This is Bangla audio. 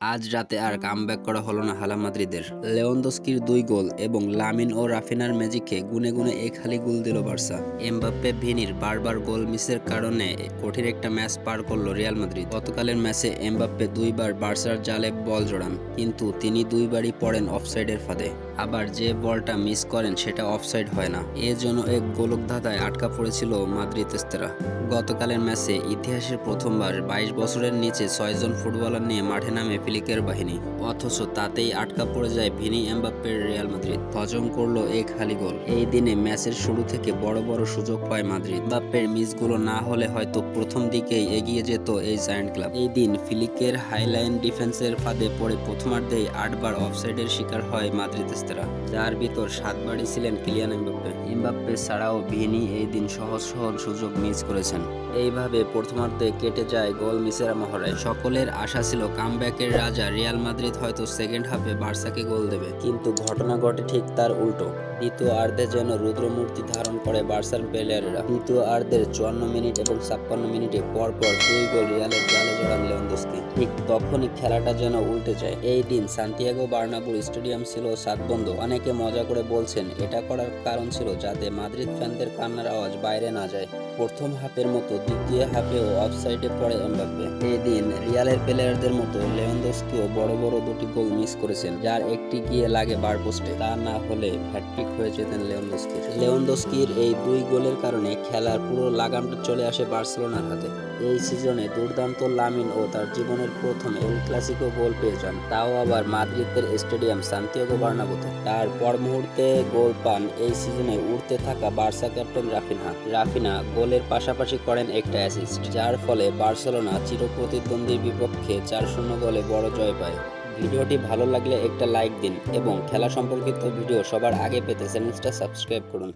আজ রাতে আর কামব্যাক করা হলো না হালা মাদ্রিদের। লেওন্দস্কির দুই গোল এবং লামিন ও রাফিনার ম্যাজিকে গুনে গুনে এক খালি গোল দিল বার্সা। এমবাপ্পে ভিনির বারবার গোল মিসের কারণে কঠিন একটা ম্যাচ পার করল রিয়াল মাদ্রিদ। গতকালের ম্যাচে এমবাপ্পে দুইবার বার্সার জালে বল জড়ান, কিন্তু তিনি দুইবারই পড়েন অফসাইডের ফাঁদে। আবার যে বলটা মিস করেন সেটা অফসাইড হয় না। এ জন্য এক গোলক ধাঁধায় আটকা পড়েছিল মাদ্রিদেস্তেরা গতকালের ম্যাচে ইতিহাসের প্রথমবার বাইশ বছরের নিচে ছয়জন ফুটবলার নিয়ে মাঠে নামে ফিলিকের বাহিনী। অথচ তাতেই আটকা পড়ে যায় ভিনি এমবাপ্পের রিয়াল মাদ্রিদ। হজম করল এক হালি গোল। এই দিনে ম্যাচের শুরু থেকে বড় বড় সুযোগ পায় মাদ্রিদ। এমবাপ্পের মিসগুলো না হলে হয়তো প্রথম দিকেই এগিয়ে যেত এই জায়ান্ট ক্লাব। এই দিন ফিলিকের হাইলাইন ডিফেন্সের ফাঁদে পড়ে প্রথমার্ধেই আটবার অফসাইডের শিকার হয় মাদ্রিদেস্তেরা যার ভিতর সাতবারই ছিলেন কিলিয়ান এমবাপ্পে। এমবাপ্পে ছাড়াও ভিনি এই দিন সহজ সহজ সুযোগ মিস করেছেন। এইভাবে প্রথমার্ধে কেটে যায় গোল মিসের মহড়ায়। সকলের আশা ছিল কামব্যাকের রাজা রিয়াল মাদ্রিদ হয়তো সেকেন্ড হাফে বার্সাকে গোল দেবে। কিন্তু ঘটনা ঘটে ঠিক তার উল্টো। দ্বিতীয় আর্ধে যেন রুদ্রমূর্তি ধারণ করে বার্সার প্লেয়ারেরা। দ্বিতীয় আর্ধের চুয়ান্ন মিনিট এবং ছাপ্পান্ন মিনিটে পরপর দুই গোল রিয়ালের জালে জড়ান লেওন্দস্কি ঠিক তখনই খেলাটা যেন উল্টে যায়। এই দিন সান্টিয়াগো বার্নাবুর স্টেডিয়াম ছিল সাতবন্ধ অনেকে মজা করে বলছেন, এটা করার কারণ ছিল যাতে মাদ্রিদ ফ্যানদের কান্নার আওয়াজ বাইরে না যায়। প্রথম হাফের মতো, দ্বিতীয় হাফেও অফসাইডে পড়ে এমবাপ্পে। এই দিন রিয়ালের প্লেয়ারদের মতো লেওন্দস্কিও বড় বড় দুটি গোল মিস করেছেন, যার একটি গিয়ে লাগে বার পোস্টে। তা না হলে হ্যাট্রিক হয়ে যেতেন লেওন্দস্কির লেওন্দস্কির এই দুই গোলের কারণে খেলার পুরো লাগামটা চলে আসে বার্সেলোনার হাতে। এই সিজনে দুর্দান্ত লামিন ও তার জীবনের প্রথম এল ক্লাসিকো গোল পেয়ে যান। তাও আবার মাদ্রিদের স্টেডিয়াম সান্তিয়াগো বার্নাবোতে। তার পর মুহূর্তে গোল পান। এই সিজনে উঠতে থাকা বার্সা ক্যাপ্টেন রাফিনহা রাফিনা গোলের পাশাপাশি করেন একটা অ্যাসিস্ট যার ফলে বার্সেলোনা চিরপ্রতিদ্বন্দ্বীর বিপক্ষে চার শূন্য গোলে বড় জয় পায়। ভিডিওটি ভালো লাগলে একটা লাইক দিন এবং খেলা সম্পর্কিত ভিডিও সবার আগে পেতে চ্যানেলটা সাবস্ক্রাইব করুন।